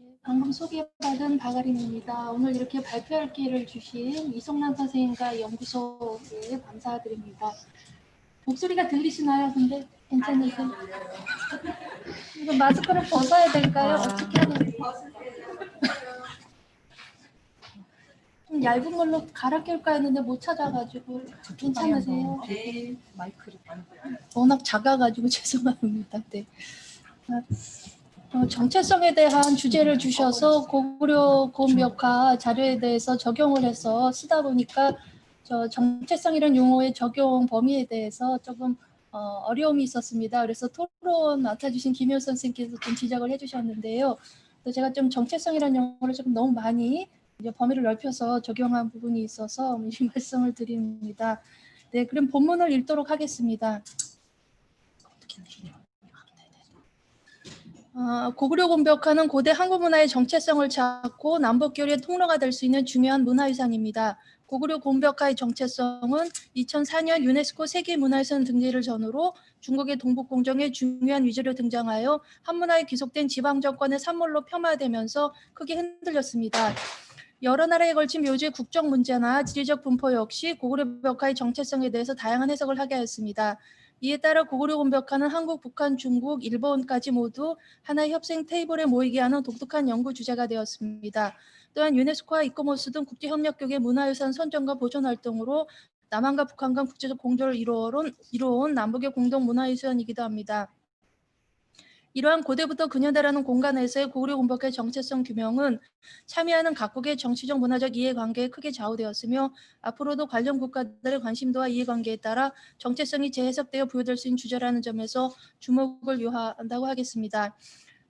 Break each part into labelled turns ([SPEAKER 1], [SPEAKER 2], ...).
[SPEAKER 1] 예, 방금 소개받은 박아린입니다. 오늘 이렇게 발표할 기회를 주신 이성란 선생님과 연구소에 감사드립니다. 목소리가 들리시나요? 근데 괜찮으세요? 이거 마스크를 벗어야 될까요? 어떻게 하면 좀 얇은 걸로 갈아 낄까 했는데 못 찾아가지고 괜찮으세요?
[SPEAKER 2] 네, 마이크를
[SPEAKER 1] 워낙 작아가지고 죄송합니다. 네. 어, 정체성에 대한 주제를 주셔서 고구려 고음역화 자료에 대해서 적용을 해서 쓰다 보니까 저 정체성이라는 용어의 적용 범위에 대해서 조금 어, 어려움이 있었습니다. 그래서 토론 맡아주신 김효 선생님께서 좀 지적을 해주셨는데요. 그래서 제가 좀 정체성이라는 용어를 조금 너무 많이 이제 범위를 넓혀서 적용한 부분이 있어서 이 말씀을 드립니다. 네, 그럼 본문을 읽도록 하겠습니다. 어, 고구려 공벽화는 고대 한국 문화의 정체성을 찾고 남북 교류의 통로가 될 수 있는 중요한 문화유산입니다. 고구려 공벽화의 정체성은 2004년 유네스코 세계문화유산 등재를 전후로 중국의 동북공정의 중요한 위주로 등장하여 한문화에 귀속된 지방 정권의 산물로 폄하되면서 크게 흔들렸습니다. 여러 나라에 걸친 묘지의 국적 문제나 지리적 분포 역시 고구려 벽화의 정체성에 대해서 다양한 해석을 하게 하였습니다. 이에 따라 고구려 공벽화는 한국, 북한, 중국, 일본까지 모두 하나의 협생 테이블에 모이게 하는 독특한 연구 주제가 되었습니다. 또한 유네스코와 이코모스 등 국제협력국의 문화유산 선정과 보존 활동으로 남한과 북한 간 국제적 공조를 이루어온 남북의 공동 문화유산이기도 합니다. 이러한 고대부터 근현대라는 공간에서의 고구려 공벽의 정체성 규명은 참여하는 각국의 정치적 문화적 이해관계에 크게 좌우되었으며 앞으로도 관련 국가들의 관심도와 이해관계에 따라 정체성이 재해석되어 부여될 수 있는 주제라는 점에서 주목을 요한다고 하겠습니다.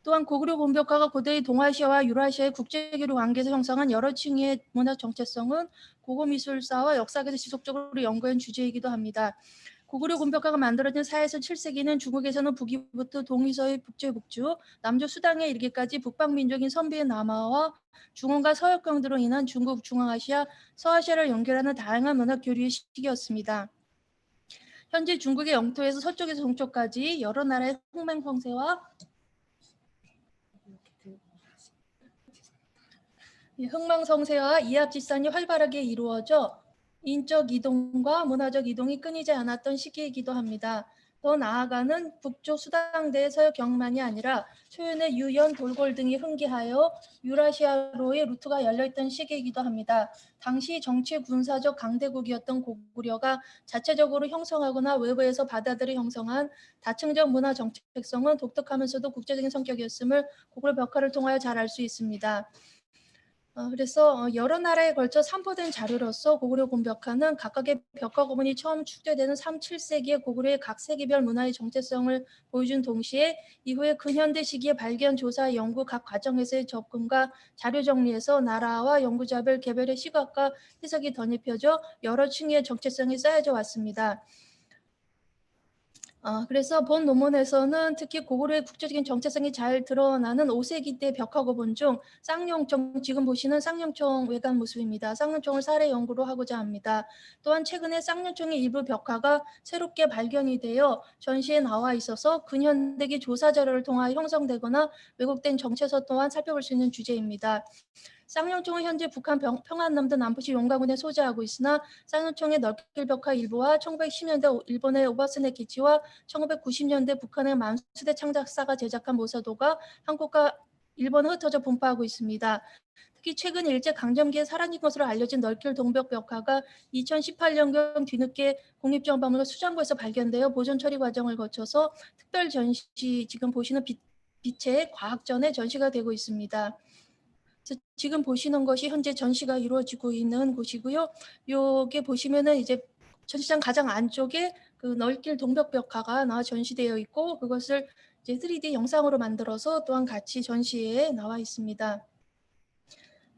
[SPEAKER 1] 또한 고구려 공벽화가 고대의 동아시아와 유라시아의 국제교류 관계에서 형성한 여러 층의 문화 정체성은 고고미술사와 역사에서 지속적으로 연구한 주제이기도 합니다. 고구려 공벽화가 만들어진 4에서 7세기는 중국에서는 북위부터 동이서의 북제 북주, 남조 수당에 이르기까지 북방 민족인 선비의 남하와 중원과 서역경도로 인한 중국, 중앙아시아, 서아시아를 연결하는 다양한 문화 교류의 시기였습니다. 현재 중국의 영토에서 서쪽에서 동쪽까지 여러 나라의 흥맹성세와 이 흥망성쇠와 이합집산이 활발하게 이루어져 인적 이동과 문화적 이동이 끊이지 않았던 시기이기도 합니다. 더 나아가는 북쪽 수당대의 서역 경만이 아니라 소연의 유연, 돌골 등이 흥기하여 유라시아로의 루트가 열려있던 시기이기도 합니다. 당시 정치 군사적 강대국이었던 고구려가 자체적으로 형성하거나 외부에서 받아들여 형성한 다층적 문화 정책성은 독특하면서도 국제적인 성격이었음을 고구려 벽화를 통하여 잘 알 수 있습니다. 어, 그래서 어, 여러 나라에 걸쳐 산포된 자료로서 고구려 공벽화는 각각의 벽화 고문이 처음 축제되는 3, 7세기의 고구려의 각 세기별 문화의 정체성을 보여준 동시에 이후에 근현대 시기의 발견, 조사, 연구 각 과정에서의 접근과 자료 정리에서 나라와 연구자별 개별의 시각과 해석이 덧입혀져 여러 층의 정체성이 쌓여져 왔습니다. 어, 그래서 본 논문에서는 특히 고구려의 국제적인 정체성이 잘 드러나는 5세기 때 벽화고 본 중 쌍용총 지금 보시는 쌍용총 외관 모습입니다. 쌍용총을 사례 연구로 하고자 합니다. 또한 최근에 쌍용총의 일부 벽화가 새롭게 발견이 되어 전시에 나와 있어서 근현대기 조사 자료를 통하여 형성되거나 왜곡된 정체서 또한 살펴볼 수 있는 주제입니다. 쌍용총은 현재 북한 병, 평안남도 남부시 용가군에 소재하고 있으나 쌍용총의 널길 벽화 일부와 1910년대 일본의 오바스네 기치와 1990년대 북한의 만수대 창작사가 제작한 모사도가 한국과 일본에 흩어져 분포하고 있습니다. 특히 최근 일제 강점기에 사라진 것으로 알려진 널길 동벽 벽화가 2018년경 뒤늦게 국립정박물관 수장고에서 발견되어 보존 처리 과정을 거쳐서 특별 전시 지금 보시는 빛, 빛의 과학전에 전시가 되고 있습니다. 지금 보시는 것이 현재 전시가 이루어지고 있는 곳이고요. 요게 보시면은 이제 전시장 가장 안쪽에 그 널길 동벽 벽화가 나와 전시되어 있고 그것을 이제 3D 영상으로 만들어서 또한 같이 전시에 나와 있습니다.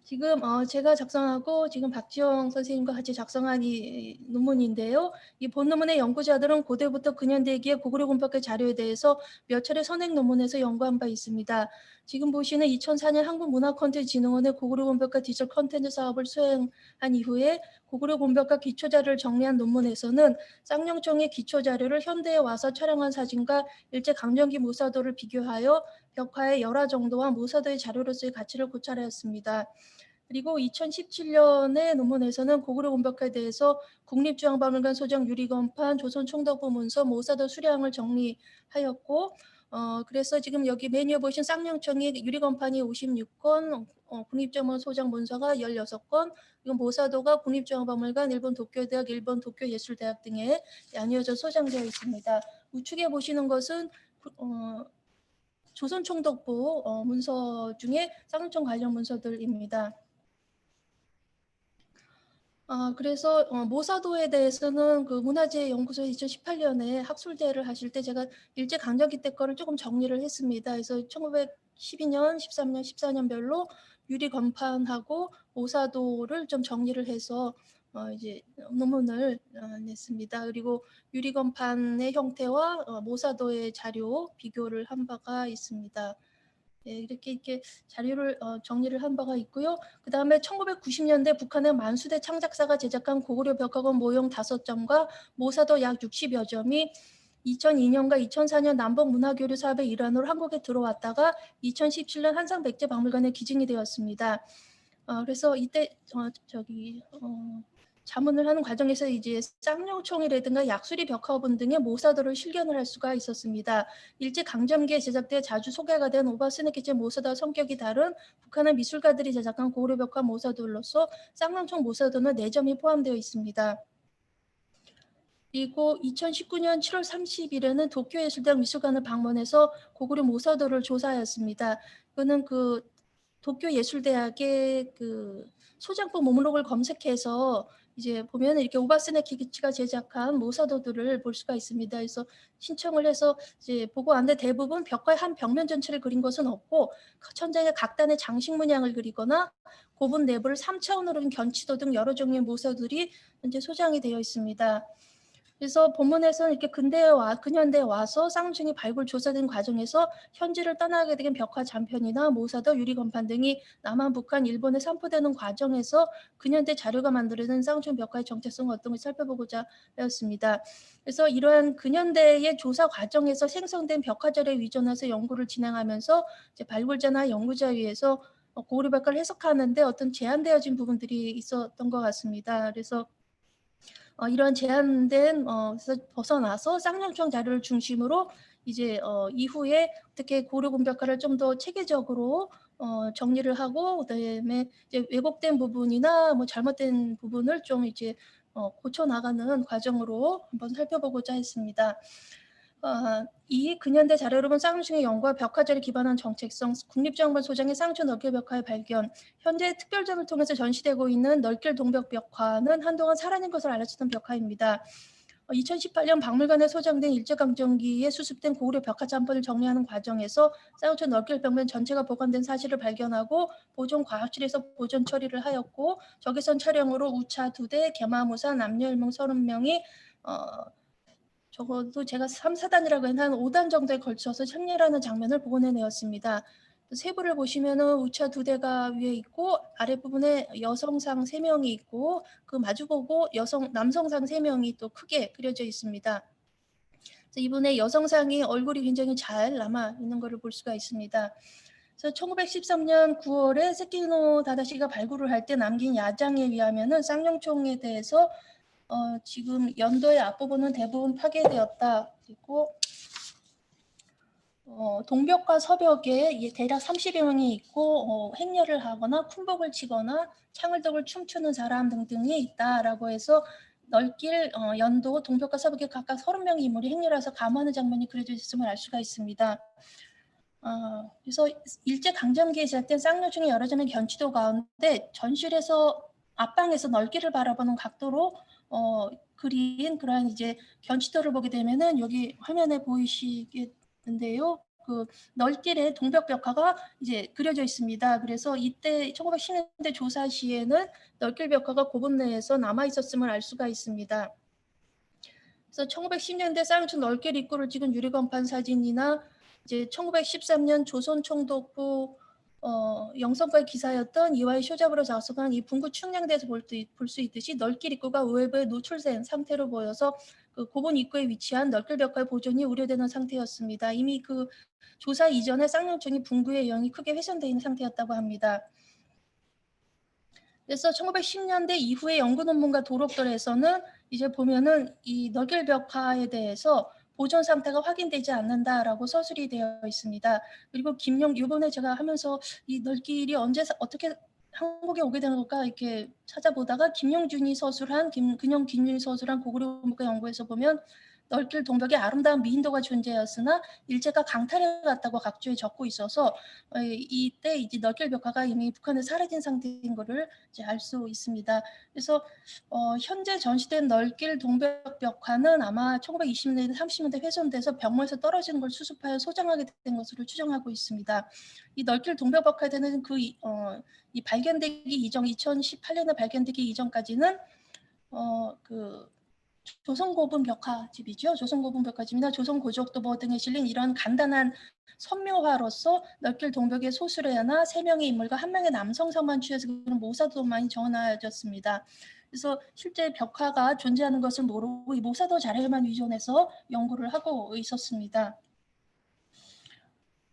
[SPEAKER 1] 지금 어 제가 작성하고 지금 박지영 선생님과 같이 작성한 이 논문인데요. 이 본 논문의 연구자들은 고대부터 근현대기의 고구려 군법의 자료에 대해서 몇 차례 선행 논문에서 연구한 바 있습니다. 지금 보시는 2004년 한국문화콘텐츠진흥원의 고구려 군법과 디지털 콘텐츠 사업을 수행한 이후에 고구려 군법과 기초 자료를 정리한 논문에서는 쌍용총의 기초 자료를 현대에 와서 촬영한 사진과 일제 강점기 모사도를 비교하여 벽화의 열화 정도와 모사도의 자료로서의 가치를 고찰하였습니다. 그리고 2017년의 논문에서는 고구려 군벽화에 대해서 국립중앙박물관 소장 유리건판, 조선총독부 문서, 모사도 수량을 정리하였고 어, 그래서 지금 여기 메뉴에 보신 쌍용청이 유리건판이 56건, 어, 국립정원 소장 문서가 16건, 이건 모사도가 국립중앙박물관, 일본 도쿄대학, 일본 도쿄예술대학 등에 나뉘어져 소장되어 있습니다. 우측에 보시는 것은 어, 조선총독부 어, 문서 중에 쌍용청 관련 문서들입니다. 아, 그래서 어, 모사도에 대해서는 그 문화재연구소 2018년에 학술대회를 하실 때 제가 일제 강점기 때 거를 조금 정리를 했습니다. 그래서 1912년, 13년, 14년별로 유리 건판하고 모사도를 좀 정리를 해서 어, 이제 논문을 어, 냈습니다. 그리고 유리 건판의 형태와 어, 모사도의 자료 비교를 한 바가 있습니다. 네, 이렇게 이렇게 자료를 어, 정리를 한 바가 있고요. 그 다음에 1990년대 북한의 만수대 창작사가 제작한 고구려 벽화관 모형 다섯 점과 모사도 약 60여 점이 2002년과 2004년 남북 문화교류 사업의 일환으로 한국에 들어왔다가 2017년 한상백제 박물관에 기증이 되었습니다. 어, 그래서 이때 어, 저기 어, 자문을 하는 과정에서 이제 쌍용총이라든가 약수리 벽화본 등의 모사도를 실견을 할 수가 있었습니다. 일제 강점기에 제작돼 자주 소개가 된 오바스네키제 모사도와 성격이 다른 북한의 미술가들이 제작한 고려 벽화 모사도로서 쌍용총 모사도는 4점이 포함되어 있습니다. 그리고 2019년 7월 30일에는 도쿄예술대학 미술관을 방문해서 고구려 모사도를 조사하였습니다. 그는 그 도쿄예술대학의 그 소장품 목록을 검색해서 이제 보면 이렇게 오바스네키치가 제작한 모사도들을 볼 수가 있습니다. 그래서 신청을 해서 이제 보고 왔는데 대부분 벽화의 한 벽면 전체를 그린 것은 없고 천장에 각 단의 장식 문양을 그리거나 고분 내부를 3차원으로 그린 견치도 등 여러 종류의 모사들이 현재 소장이 되어 있습니다. 그래서 본문에서는 이렇게 근대에 와 근현대에 와서 쌍중이 발굴 조사된 과정에서 현지를 떠나게 된 벽화 잔편이나 모사도 유리 건판 등이 남한, 북한, 일본에 산포되는 과정에서 근현대 자료가 만들어낸 쌍중 벽화의 정체성 어떤 걸 살펴보고자 하였습니다. 그래서 이러한 근현대의 조사 과정에서 생성된 벽화 자료에 의존해서 연구를 진행하면서 이제 발굴자나 연구자에 의해서 고구려 벽화를 해석하는데 어떤 제한되어진 부분들이 있었던 것 같습니다. 그래서 어, 이런 제한된 어, 벗어나서 쌍용총 자료를 중심으로 이제 어, 이후에 어떻게 고려 공백화를 좀 더 체계적으로 어, 정리를 하고 그다음에 이제 왜곡된 부분이나 뭐 잘못된 부분을 좀 이제 어, 고쳐 나가는 과정으로 한번 살펴보고자 했습니다. 어, 이 근현대 자료로 본 쌍중의 연구와 벽화절에 기반한 정책성, 국립정원 소장의 쌍중 넓게 벽화의 발견, 현재 특별전을 통해서 전시되고 있는 넓길 동벽 벽화는 한동안 사라진 것을 알려주던 벽화입니다. 2018년 박물관에 소장된 일제강점기에 수습된 고구려 벽화 잔본을 정리하는 과정에서 쌍용천 넓길 벽면 전체가 보관된 사실을 발견하고 보존 과학실에서 보존 처리를 하였고 적외선 촬영으로 우차 두 대, 개마무사 남녀 일명 30명이 어, 적어도 제가 3, 4단이라고 해는 한 5단 정도에 걸쳐서 참여라는 장면을 복원해내었습니다. 세부를 보시면 은 우차 두 대가 위에 있고 아랫부분에 여성상 세 명이 있고 그 마주보고 여성 남성상 세 명이 또 크게 그려져 있습니다. 이분의 여성상이 얼굴이 굉장히 잘 남아 있는 것을 볼 수가 있습니다. 그래서 1913년 9월에 세키노 다다시가 발굴을 할 때 남긴 야장에 의하면 은 쌍용총에 대해서 어, 지금 연도의 앞부분은 대부분 파괴되었다. 그리고 어, 동벽과 서벽에 대략 30여 명이 있고 어, 행렬을 하거나 쿵복을 치거나 창을 덕을 춤추는 사람 등등이 있다라고 해서 넓길 어, 연도 동벽과 서벽에 각각 30명의 인물이 행렬해서 감하는 장면이 그려져 있음을 알 수가 있습니다. 어, 그래서 일제 강점기에 시작된 쌍용중의 여러 전의 견치도 가운데 전실에서 앞방에서 넓기를 바라보는 각도로 어, 그린 그러한 이제 견치도를 보게 되면은 여기 화면에 보이시겠는데요. 그 널길에 동벽 벽화가 이제 그려져 있습니다. 그래서 이때 1910년대 조사 시에는 널길 벽화가 고분 내에서 남아 있었음을 알 수가 있습니다. 그래서 1910년대 쌍촌 널길 입구를 찍은 유리건판 사진이나 이제 1913년 조선 총독부 어, 영성과의 기사였던 이화의 쇼잡으로 작성한 이 분구 충량대에서 볼 수 있듯이 널길 입구가 외부에 노출된 상태로 보여서 그 고본 입구에 위치한 널길 벽화의 보존이 우려되는 상태였습니다. 이미 그 조사 이전에 쌍용청이 분구의 영이 크게 훼손되어 있는 상태였다고 합니다. 그래서 1910년대 이후의 연구 논문과 도록들에서는 이제 보면은 이 널길 벽화에 대해서 보존 상태가 확인되지 않는다라고 서술이 되어 있습니다. 그리고 김용 이번에 제가 하면서 이 널길이 언제 어떻게 한국에 오게 된 걸까 이렇게 찾아보다가 김용준이 서술한 김, 근영 김윤이 서술한 고구려 문과 연구에서 보면 널길 동벽에 아름다운 미인도가 존재하였으나 일제가 강탈해 갔다고 각주에 적고 있어서 어, 이때 이제 널길 벽화가 이미 북한에 사라진 상태인 것을 알 수 있습니다. 그래서 어, 현재 전시된 널길 동벽 벽화는 아마 1920년대 30년대 훼손돼서 병모에서 떨어지는 걸 수습하여 소장하게 된 것으로 추정하고 있습니다. 이 널길 동벽 벽화에는 그, 어, 이 발견되기 이전 2018년에 발견되기 이전까지는 어, 그 조선고분 벽화집이죠. 조선고분 벽화집이나 조선고족도보 등에 실린 이런 간단한 선묘화로서 널길 동벽의 소수레나 세 명의 인물과 한 명의 남성성만 취해서 그런 모사도만이 정원하였습니다. 그래서 실제 벽화가 존재하는 것을 모르고 이 모사도 자료만 위존해서 연구를 하고 있었습니다.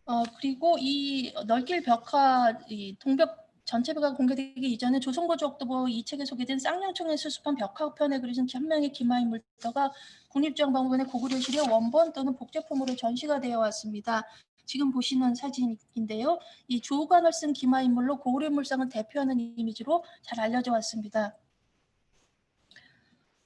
[SPEAKER 1] 어, 그리고 이 널길 벽화, 이 동벽 전체부가 공개되기 이전에 조선고족도보 이 책에 소개된 쌍용총에 수습한 벽화편에 그려진 한 명의 기마의 물터가 국립중앙박물관의 고구려실의 원본 또는 복제품으로 전시가 되어 왔습니다. 지금 보시는 사진인데요. 이 조관을 쓴 기마인물로 고구려 물상을 대표하는 이미지로 잘 알려져 왔습니다.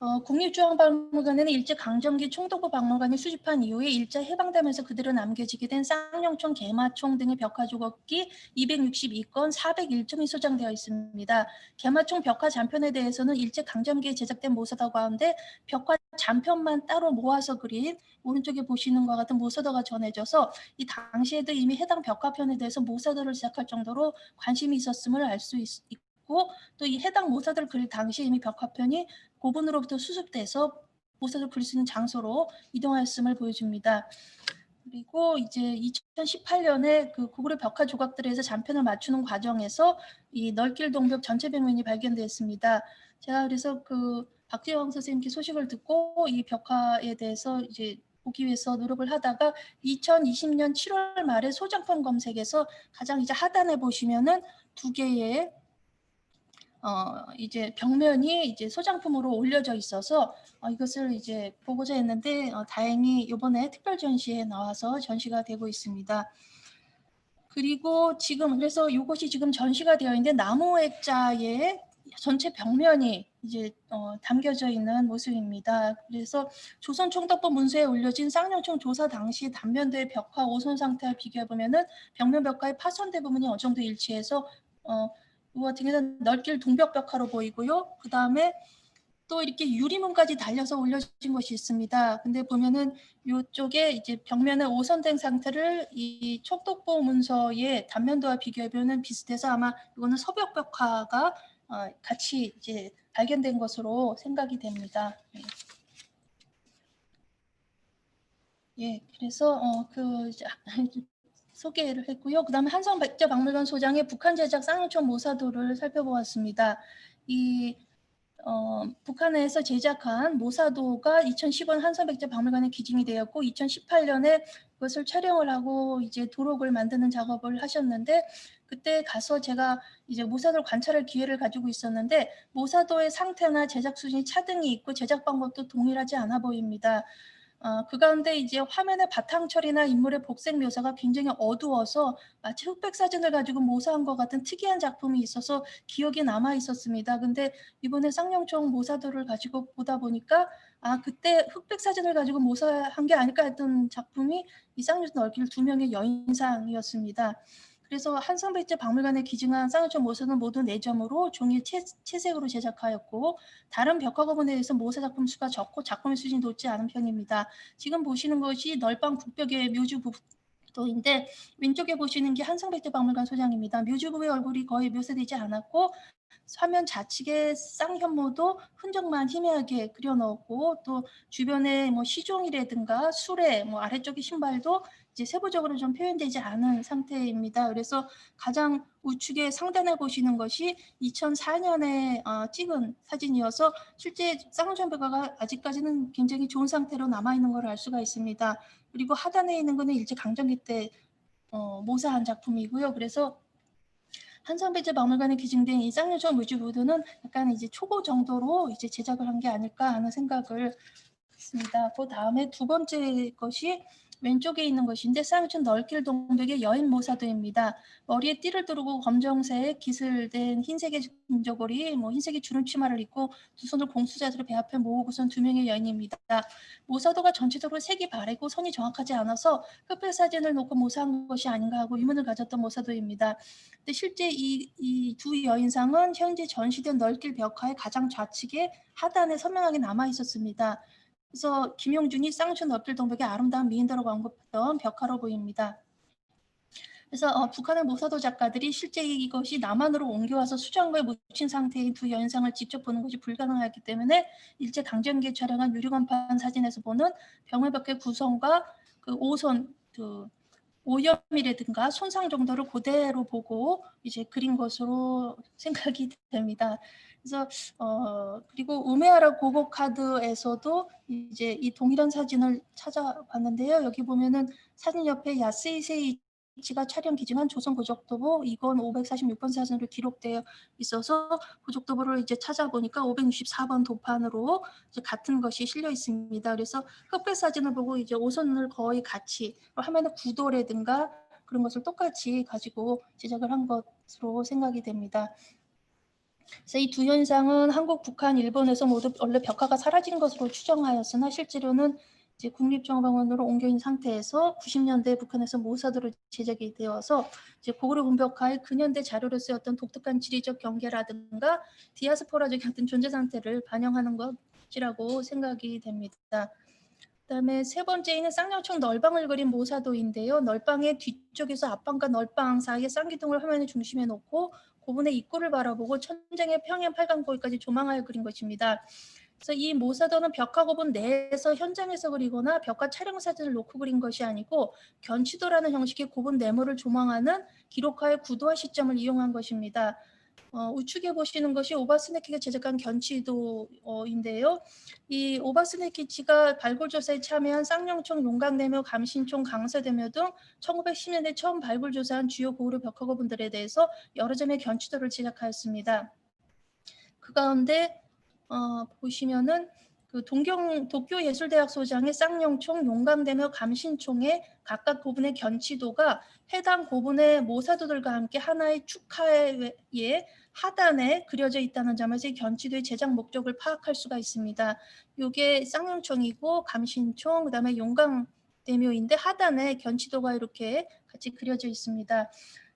[SPEAKER 1] 어, 국립중앙박물관에는 일제 강점기 총독부 박물관이 수집한 이후에 일제 해방되면서 그대로 남겨지게 된 쌍용총, 개마총 등의 벽화 조각기 262건 401점이 소장되어 있습니다. 개마총 벽화 잔편에 대해서는 일제 강점기에 제작된 모서더 가운데 벽화 잔편만 따로 모아서 그린 오른쪽에 보시는 것 같은 모서더가 전해져서 이 당시에도 이미 해당 벽화편에 대해서 모서더를 시작할 정도로 관심이 있었음을 알 수 있고 또 이 해당 모사들 그릴 당시 이미 벽화편이 고분으로부터 수습돼서 모사를 그릴 수 있는 장소로 이동하였음을 보여줍니다. 그리고 이제 2018년에 그 고구려 벽화 조각들에서 잔편을 맞추는 과정에서 이 널길 동벽 전체 벽면이 발견되었습니다. 제가 그래서 그 박재왕 선생님께 소식을 듣고 이 벽화에 대해서 이제 보기 위해서 노력을 하다가 2020년 7월 말에 소장품 검색에서 가장 이제 하단에 보시면은 두 개의 어, 이제 벽면이 이제 소장품으로 올려져 있어서 어, 이것을 이제 보고자 했는데 어, 다행히 이번에 특별 전시에 나와서 전시가 되고 있습니다. 그리고 지금 그래서 이것이 지금 전시가 되어 있는데 나무 액자의 전체 벽면이 이제 어, 담겨져 있는 모습입니다. 그래서 조선 총독부 문서에 올려진 쌍용총 조사 당시 단면도의 벽화 오손 상태와 비교해 보면은 벽면 벽화의 파손대 부분이 어느 정도 일치해서 어, 같은 경우는 널길 동벽벽화로 보이고요. 그 다음에 또 이렇게 유리문까지 달려서 올려진 것이 있습니다. 근데 보면은 이쪽에 이제 벽면에 오선된 상태를 이 촉독보 문서의 단면도와 비교해 보면 비슷해서 아마 이거는 서벽벽화가 어, 같이 이제 발견된 것으로 생각이 됩니다. 네. 예, 그래서 어, 그 소개를 했고요. 그 다음에 한성 백제 박물관 소장의 북한 제작 쌍용총 모사도를 살펴보았습니다. 이 어, 북한에서 제작한 모사도가 2010년 한성백제 박물관에 기증이 되었고 2018년에 그것을 촬영을 하고 이제 도록을 만드는 작업을 하셨는데 그때 가서 제가 이제 모사도를 관찰할 기회를 가지고 있었는데 모사도의 상태나 제작 수준이 차등이 있고 제작 방법도 동일하지 않아 보입니다. 어, 그 가운데 이제 화면의 바탕 처리나 인물의 복색 묘사가 굉장히 어두워서 마치 흑백 사진을 가지고 모사한 것 같은 특이한 작품이 있어서 기억에 남아 있었습니다. 근데 이번에 쌍용총 모사도를 가지고 보다 보니까 아 그때 흑백 사진을 가지고 모사한 게 아닐까 했던 작품이 이 쌍용총 얽힐 두 명의 여인상이었습니다. 그래서 한성백제 박물관에 기증한 쌍용총 모사는 모두 4점으로 종이 채, 채색으로 제작하였고 다른 벽화거분에 대해서 모사 작품 수가 적고 작품의 수준이 높지 않은 편입니다. 지금 보시는 것이 널방 북벽의 묘주 부, 도인데 왼쪽에 보시는 게 한성백제 박물관 소장입니다. 묘주부의 얼굴이 거의 묘사되지 않았고 화면 좌측에 쌍현모도 흔적만 희미하게 그려넣었고 또 주변에 뭐 시종이라든가 수레, 뭐 아래쪽에 신발도 이제 세부적으로 좀 표현되지 않은 상태입니다. 그래서 가장 우측에 상단에 보시는 것이 2004년에 어, 찍은 사진이어서 실제 쌍용천 백화가 아직까지는 굉장히 좋은 상태로 남아 있는 걸 알 수가 있습니다. 그리고 하단에 있는 거는 일제 강점기 때 어, 모사한 작품이고요. 그래서 한성배제 박물관에 기증된 이 쌍용천 뮤즈보드는 약간 이제 초보 정도로 이제 제작을 한 게 아닐까 하는 생각을 했습니다. 그 다음에 두 번째 것이 왼쪽에 있는 것인데 쌍용천 널길 동백의 여인 모사도입니다. 머리에 띠를 두르고 검정색 기슬된 흰색의 중저고리, 뭐 흰색의 주름 치마를 입고 두 손을 공수자세로 배 앞에 모으고선 두 명의 여인입니다. 모사도가 전체적으로 색이 바래고 선이 정확하지 않아서 흑백 사진을 놓고 모사한 것이 아닌가 하고 의문을 가졌던 모사도입니다. 근데 실제 이 이 두 여인상은 현재 전시된 널길 벽화의 가장 좌측에 하단에 선명하게 남아 있었습니다. 그래서 김용준이 쌍춘 널길 동백의 아름다운 미인다라고 언급했던 벽화로 보입니다. 그래서 어, 북한의 모사도 작가들이 실제 이것이 남한으로 옮겨와서 수정부에 묻힌 상태의 두 여인상을 직접 보는 것이 불가능하기 때문에 일제 강점기에 촬영한 유리관판 사진에서 보는 병해벽의 구성과 그 오선 그 오염이라든가 손상 정도를 그대로 보고 이제 그린 것으로 생각이 됩니다. 그래서 어 그리고 우메아라 고고 카드에서도 이제 이 동일한 사진을 찾아봤는데요. 여기 보면은 사진 옆에 야스이세이 치가 촬영 기증한 조선 고족도보 이건 546번 사진으로 기록되어 있어서 고족도보를 이제 찾아보니까 564번 도판으로 같은 것이 실려 있습니다. 그래서 흑백 사진을 보고 이제 오선을 거의 같이 화면의 구도라든가 그런 것을 똑같이 가지고 제작을 한 것으로 생각이 됩니다. 그래서 이 두 현상은 한국, 북한, 일본에서 모두 원래 벽화가 사라진 것으로 추정하였으나 실제로는 이제 국립정보원으로 옮겨 있는 상태에서 90년대 북한에서 모사드로 제작이 되어서 이제 고구려 군벽화의 근현대 자료로 쓰였던 독특한 지리적 경계라든가 디아스포라적 어떤 존재 상태를 반영하는 것이라고 생각이 됩니다. 그다음에 세 번째는 쌍용총 널방을 그린 모사도인데요. 널방의 뒤쪽에서 앞방과 널방 사이에 쌍기둥을 화면의 중심에 놓고 고분의 입구를 바라보고 천장의 평행 팔강 거기까지 조망하여 그린 것입니다. 그래서 이 모사도는 벽화 고분 내에서 현장에서 그리거나 벽화 촬영 사진을 놓고 그린 것이 아니고 견치도라는 형식의 고분 네모를 조망하는 기록화의 구도화 시점을 이용한 것입니다. 어, 우측에 보시는 것이 오바스네키가 제작한 견치도인데요. 이 오바스네키치가 발굴 조사에 참여한 쌍용총, 용강대묘, 감신총, 강서대묘 등 1910년대 처음 발굴 조사한 주요 고구려 벽화고분들에 대해서 여러 점의 견치도를 제작하였습니다. 그 가운데 어, 보시면은 그 동경 도쿄 예술대학 소장의 쌍용총, 용강대묘, 감신총의 각각 고분의 견치도가 해당 고분의 모사도들과 함께 하나의 축하에 하단에 그려져 있다는 점에서 이 견치도의 제작 목적을 파악할 수가 있습니다. 이게 쌍용총이고 감신총, 그다음에 용강대묘인데 하단에 견치도가 이렇게 같이 그려져 있습니다.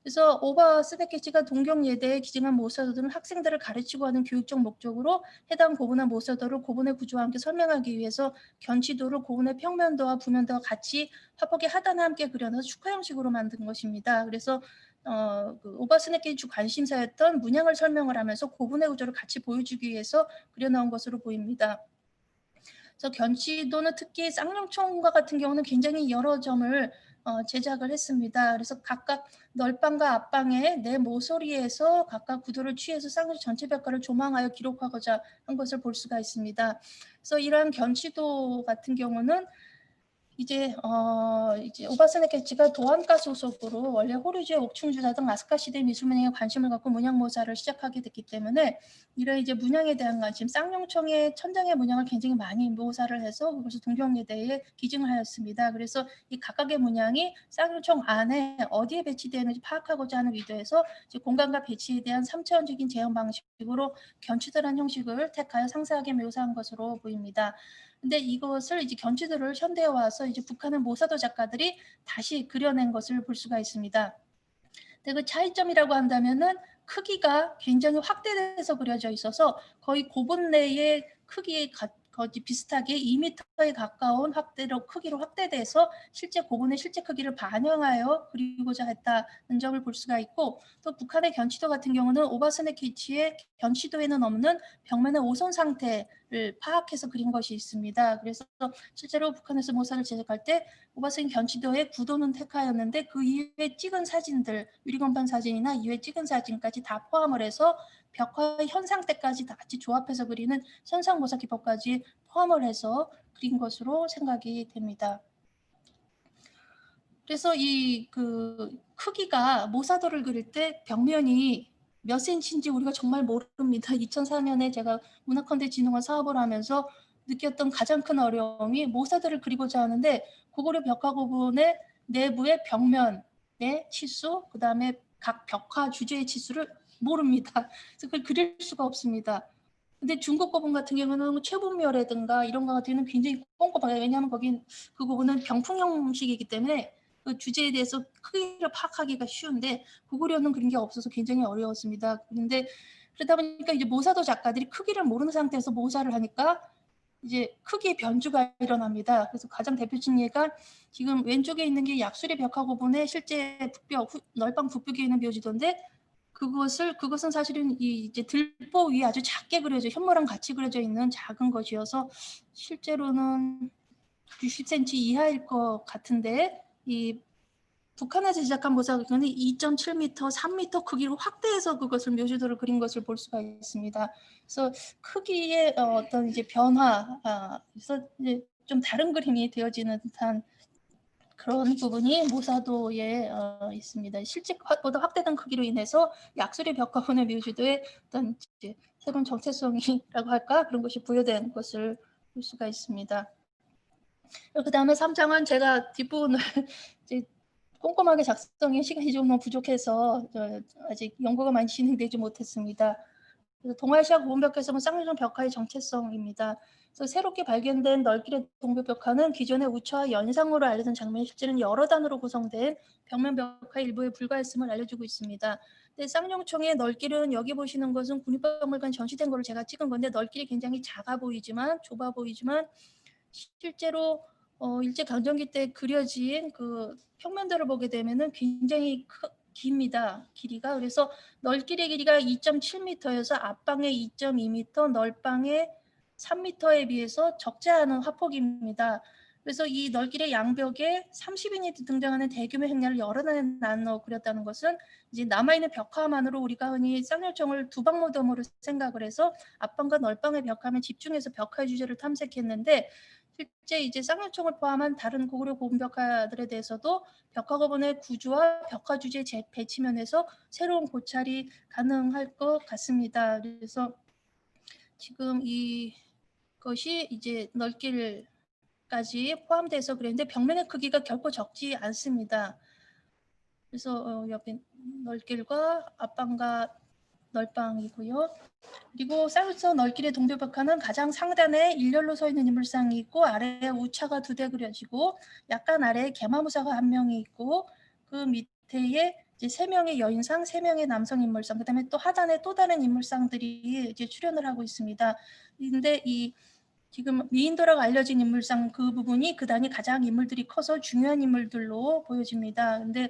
[SPEAKER 1] 그래서 오바 스데키치가 동경예대에 기증한 모사도들은 학생들을 가르치고 하는 교육적 목적으로 해당 고분한 모사도를 고분의 구조와 함께 설명하기 위해서 견치도를 고분의 평면도와 부면도와 같이 화폭의 하단에 함께 그려놔서 축하 형식으로 만든 것입니다. 그래서 어, 그 오바스네키 주 관심사였던 문양을 설명을 하면서 고분의 구조를 같이 보여주기 위해서 그려나온 것으로 보입니다. 그래서 견치도는 특히 쌍용총과 같은 경우는 굉장히 여러 점을 어, 제작을 했습니다. 그래서 각각 널방과 앞방의 내 모서리에서 각각 구도를 취해서 쌍용 전체 벽화를 조망하여 기록하고자 한 것을 볼 수가 있습니다. 그래서 이러한 견치도 같은 경우는 이제 어 이제 오바스네케치가 도안가 소속으로 원래 호르주의 옥충주사 등 아스카 시대 미술 문양에 관심을 갖고 문양 모사를 시작하게 됐기 때문에 이런 이제 문양에 대한 관심, 쌍용총의 천장의 문양을 굉장히 많이 모사를 해서 그것을 동경예대에 기증을 하였습니다. 그래서 이 각각의 문양이 쌍용총 안에 어디에 배치되어 있는지 파악하고자 하는 의도에서 공간과 배치에 대한 3차원적인 재현 방식으로 견치들한 형식을 택하여 상세하게 묘사한 것으로 보입니다. 근데 이것을 이제 견치들을 현대에 와서 이제 북한의 모사도 작가들이 다시 그려낸 것을 볼 수가 있습니다. 근데 그 차이점이라고 한다면은 크기가 굉장히 확대돼서 그려져 있어서 거의 고분 내의 크기의 가, 거기 비슷하게 2m에 가까운 확대로 크기로 확대돼서 실제 고분의 실제 크기를 반영하여 그리고자 했다는 점을 볼 수가 있고 또 북한의 견치도 같은 경우는 오바스네키치의 견치도에는 없는 벽면의 오손 상태를 파악해서 그린 것이 있습니다. 그래서 실제로 북한에서 모사를 제작할 때 오바스네 견치도의 구도는 택하였는데 그 이후에 찍은 사진들 유리건반 사진이나 이후에 찍은 사진까지 다 포함을 해서 벽화 현상 때까지 다 같이 조합해서 그리는 현상모사 기법까지 포함을 해서 그린 것으로 생각이 됩니다. 그래서 이 그 크기가 모사도를 그릴 때 벽면이 몇 센치인지 우리가 정말 모릅니다. 2004년에 제가 문화컨텐츠진흥원 사업을 하면서 느꼈던 가장 큰 어려움이 모사들을 그리고자 하는데 고구려 벽화 부분의 내부의 벽면의 치수, 그 다음에 각 벽화 주제의 치수를 모릅니다. 그래서 그걸 그릴 수가 없습니다. 근데 중국 고분 같은 경우는 최분묘라든가 이런 거 같은 경우는 굉장히 꼼꼼하게 왜냐하면 거긴 그 부분은 병풍 형식이기 때문에 그 주제에 대해서 크기를 파악하기가 쉬운데 고구려는 그런 게 없어서 굉장히 어려웠습니다. 그런데 그러다 보니까 이제 모사도 작가들이 크기를 모르는 상태에서 모사를 하니까 이제 크기의 변주가 일어납니다. 그래서 가장 대표적인 예가 지금 왼쪽에 있는 게 약수리 벽화 고분의 실제 북벽 후, 널방 북벽에 있는 묘지도인데 그것을 그것은 사실은 이 이제 들보 위에 아주 작게 그려져 현모랑 같이 그려져 있는 작은 것이어서 실제로는 60cm 이하일 것 같은데 이 북한에서 제작한 모사는 2.7m, 3m 크기로 확대해서 그것을 묘지도를 그린 것을 볼 수가 있습니다. 그래서 크기의 어, 어떤 이제 변화, 아, 그래서 이제 좀 다른 그림이 되어지는 듯한 그런 부분이 모사도에 어, 있습니다. 실제보다 확대된 크기로 인해서 약수리 벽화원의 묘지도에 어떤 이제 새로운 정체성이라고 할까 그런 것이 부여된 것을 볼 수가 있습니다. 그 다음에 3장은 제가 뒷부분을 이제 꼼꼼하게 작성해 시간이 좀 부족해서 아직 연구가 많이 진행되지 못했습니다. 동아시아 고분벽화에서는 쌍용종 벽화의 정체성입니다. 그래서 새롭게 발견된 널길의 동벽벽화는 기존의 우처와 연상으로 알려진 장면이 실제는 여러 단으로 구성된 벽면 벽화 일부에 불과했음을 알려주고 있습니다. 근데 쌍용총의 널길은 여기 보시는 것은 국립박물관 전시된 거를 제가 찍은 건데 널길이 굉장히 작아 보이지만 좁아 보이지만 실제로 어, 일제 강점기 때 그려진 그 평면들을 보게 되면은 굉장히 크, 깁니다. 길이가 그래서 널길의 길이가 2.7m여서 앞방의 2.2m, 널방의 3m에 비해서 적지 않은 화폭입니다. 그래서 이 널길의 양벽에 30인이 등장하는 대규모 행렬을 여러 단에 나눠 그렸다는 것은 이제 남아있는 벽화만으로 우리가 흔히 쌍열정을 두방 모덤으로 생각을 해서 앞방과 널방의 벽화만 집중해서 벽화의 주제를 탐색했는데 실제 이제 쌍열총을 포함한 다른 고구려 고분벽화들에 대해서도 벽화거본의 구조와 벽화 주제 배치면에서 새로운 고찰이 가능할 것 같습니다. 그래서 지금 이 것이 이제 넓길까지 포함돼서 그랬는데 벽면의 크기가 결코 적지 않습니다. 그래서 어, 옆에 넓길과 앞방과 널방이고요. 그리고 사우스 널길의 동대벽화는 가장 상단에 일렬로 서 있는 인물상이 있고 아래에 우차가 두 대 그려지고 약간 아래에 개마무사가 한 명이 있고 그 밑에에 이제 세 명의 여인상, 세 명의 남성 인물상, 그다음에 또 하단에 또 다른 인물상들이 이제 출연을 하고 있습니다. 근데 이 지금 미인도라고 알려진 인물상 그 부분이 그 단위 가장 인물들이 커서 중요한 인물들로 보여집니다. 근데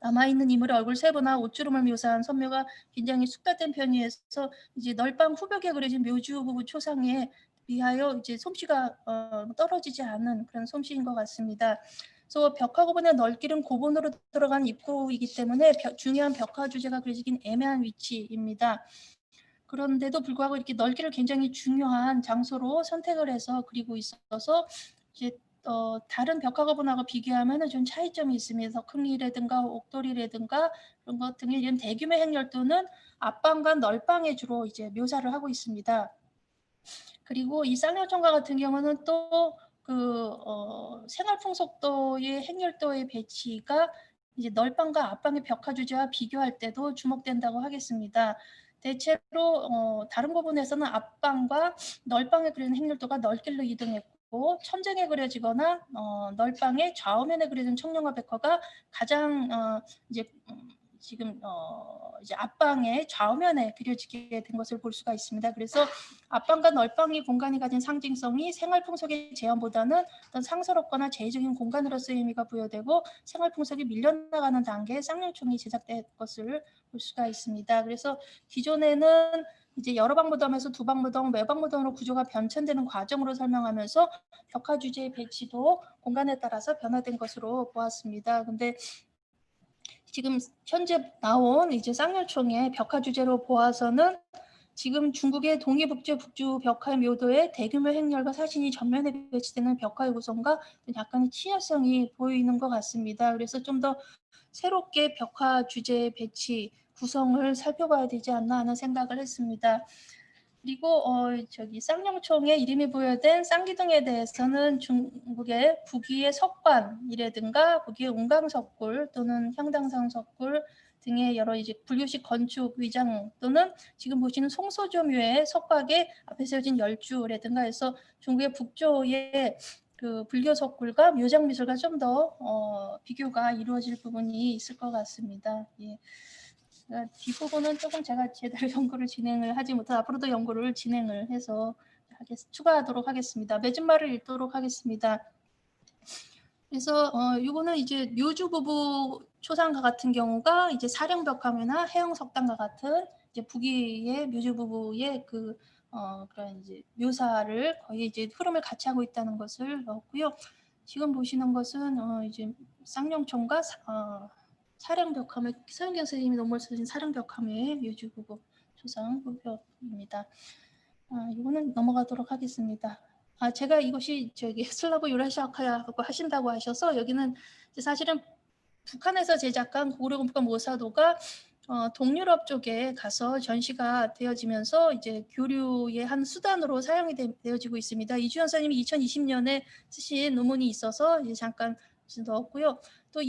[SPEAKER 1] 남아있는 인물의 얼굴 세부나 옷주름을 묘사한 선묘가 굉장히 숙달된 편이어서 이제 널방 후벽에 그려진 묘주 부부 초상에 비하여 이제 솜씨가 어, 떨어지지 않은 그런 솜씨인 것 같습니다. 그래서 벽화 고분의 넓기는 고분으로 들어간 입구이기 때문에 벽, 중요한 벽화 주제가 그려지긴 애매한 위치입니다. 그런데도 불구하고 이렇게 넓기를 굉장히 중요한 장소로 선택을 해서 그리고 있어서 이제 어, 다른 벽화거분하고 비교하면 좀 차이점이 있으면서 큰리라든가 옥돌이라든가 그런 것 등의 이런 대규모 행렬도는 앞방과 널방에 주로 이제 묘사를 하고 있습니다. 그리고 이 쌍열종가 같은 경우는 또 그 어, 생활풍속도의 행렬도의 배치가 이제 널방과 앞방의 벽화 주제와 비교할 때도 주목된다고 하겠습니다. 대체로 어, 다른 부분에서는 앞방과 널방에 그리는 행렬도가 널길로 이동했고 천장에 그려지거나 어, 널방의 좌우면에 그려진 청룡화 백화가 가장 어, 이제 음, 지금 어, 이제 앞방의 좌우면에 그려지게 된 것을 볼 수가 있습니다. 그래서 앞방과 널방의 공간이 가진 상징성이 생활 풍속의 재현보다는 어떤 상스럽거나 제의적인 공간으로서의 의미가 부여되고 생활 풍속이 밀려나가는 단계에 쌍용총이 제작된 것을 볼 수가 있습니다. 그래서 기존에는 이제 여러 방 무덤에서 두 방 무덤, 외방 무덤으로 구조가 변천되는 과정으로 설명하면서 벽화 주제의 배치도 공간에 따라서 변화된 것으로 보았습니다. 근데 지금 현재 나온 이제 쌍열총의 벽화 주제로 보아서는 지금 중국의 동해북제 북주 벽화 묘도의 대규모 행렬과 사진이 전면에 배치되는 벽화의 구성과 약간의 친화성이 보이는 것 같습니다. 그래서 좀 더 새롭게 벽화 주제 배치 구성을 살펴봐야 되지 않나 하는 생각을 했습니다. 그리고 어, 저기 쌍용총의 이름이 부여된 쌍기둥에 대해서는 중국의 북위의 석관이라든가 북위의 운강석굴 또는 향당상 석굴 등의 여러 이제 분류식 건축 위장 또는 지금 보시는 송소조묘의 석곽에 앞에 세워진 열주라든가 해서 중국의 북조의 그 불교 석굴과 묘장 미술과 좀더 어, 비교가 이루어질 부분이 있을 것 같습니다. 예. 어, 뒷부분은 조금 제가 제대로 연구를 진행을 하지 못해 앞으로도 연구를 진행을 해서 하겠, 추가하도록 하겠습니다. 맺은말을 읽도록 하겠습니다. 그래서 어, 이거는 이제 묘주 부부 초상가 같은 경우가 이제 사령벽화묘나 해영석당과 같은 이제 북위의 묘주 부부의 그 어, 그런 이제 묘사를 거의 이제 흐름을 같이 하고 있다는 것을 넣었고요. 지금 보시는 것은 어, 이제 쌍용총과 사- 어, 사령벽화묘 서영경 선생님이 논문 쓰신 사령벽화묘의 묘주 부부 초상 후표입니다. 아, 이거는 넘어가도록 하겠습니다. 아, 제가 이것이 저기 슬라브 유라시아카야하고 하신다고 하셔서 여기는 사실은 북한에서 제작한 고구려공법 모사도가 어, 동유럽 쪽에 가서 전시가 되어지면서 이제 교류의 한 수단으로 사용이 되, 어지고 있습니다. 이주연 선생님이 2020년에 쓰신 논문이 있어서 이제 잠깐 넣었고요. 또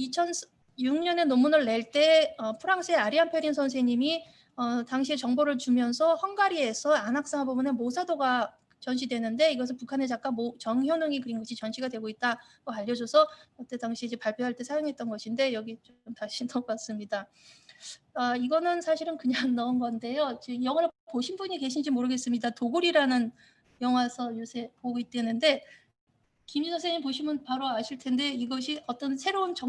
[SPEAKER 1] 2006년에 논문을 낼때 어, 프랑스의 아리안 페린 선생님이 어, 당시에 정보를 주면서 헝가리에서 안악사 부분에 모사도가 전시되는데 이것은 북한의 작가 모, 정현웅이 그린 것이 전시가 되고 있다고 알려줘서 그때 당시 이제 발표할 때 사용했던 것인데 여기 좀 다시 넣어봤습니다. 아, 이거는 사실은 그냥 넣은 건데요. 지금 영화를 보신 분이 계신지 모르겠습니다. 도굴이라는 영화서 요새 보고 있다는데 김희 선생님 보시면 바로 아실 텐데 이것이 어떤 새로운 정